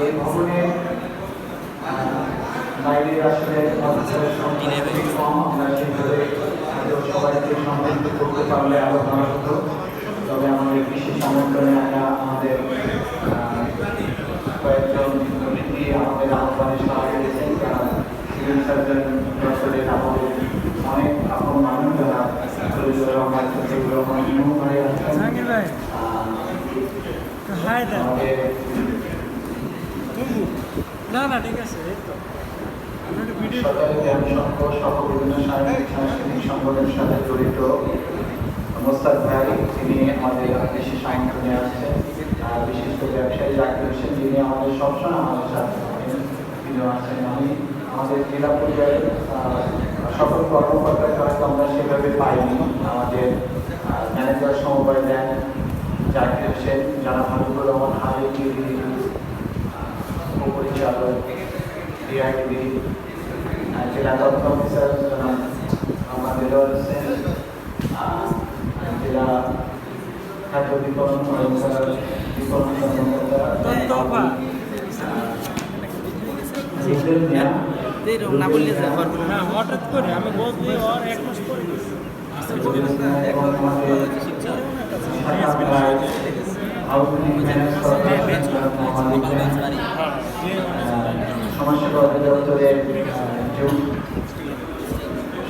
এই ভবনে বাইরে আসলে কম। আমরা সবাইকে সম্মানিত করতে পারলে আরও ভালো হতো। তবে আমাদের বিশেষ আমন্ত্রণে আমরা আমাদের কয়েকজন কমিটি আমাদের আহ্বানে সাহায্য করেছেন তারা সিভিল সার্জন ডক্টরের আমাদের অনেক আপন মানুষ যারা শরীর ভাই। আছেন আমাদের না না ঠিক আছে এই তো। আমি একটু ভিডিও সরকারি জ্ঞান সংঘ সহ বিভিন্ন সামাজিক সাংস্কৃতিক সংগঠনের সাথে জড়িত মোস্তাক ভাই তিনি আমাদের বিশেষ আমন্ত্রণে আসছেন। আর বিশিষ্ট ব্যবসায়ী জাকির হোসেন যিনি আমাদের সবসময় আমাদের সাথে থাকেন তিনি আসছেন আমি আমাদের জেলা পর্যায়ে সকল কর্মকর্তাকে হয়তো আমরা সেভাবে পাইনি। আমাদের ম্যানেজার সমবায় ব্যাংক জাকির হোসেন যারা হাবিবুর রহমান হাবিব উপপরিচালক ডিআইডি জেলা তথ্য অফিসার জনাব দেলোয়ার হোসেন জেলা খাদ্য বিপণন বিপণন কর্মকর্তা না বললে না। হঠাৎ করে আমি বলতে আর এক মাস পরে গেছি। সমাজসেবা অধিদপ্তরের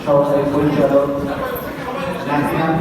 সহকারী পরিচালক নাহিয়ান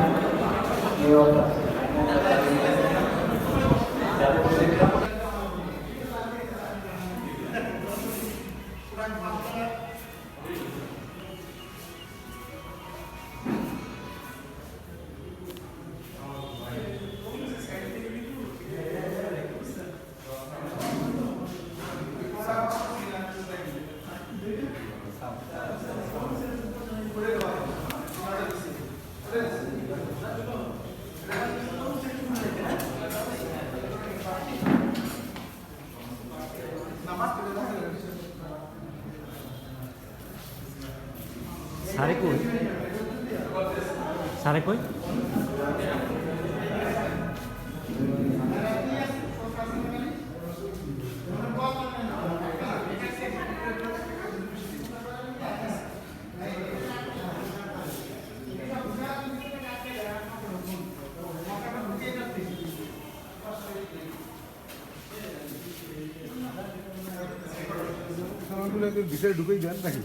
সারে কই? সারে কই? ভিতরে ঢুকেই দেন নাকি?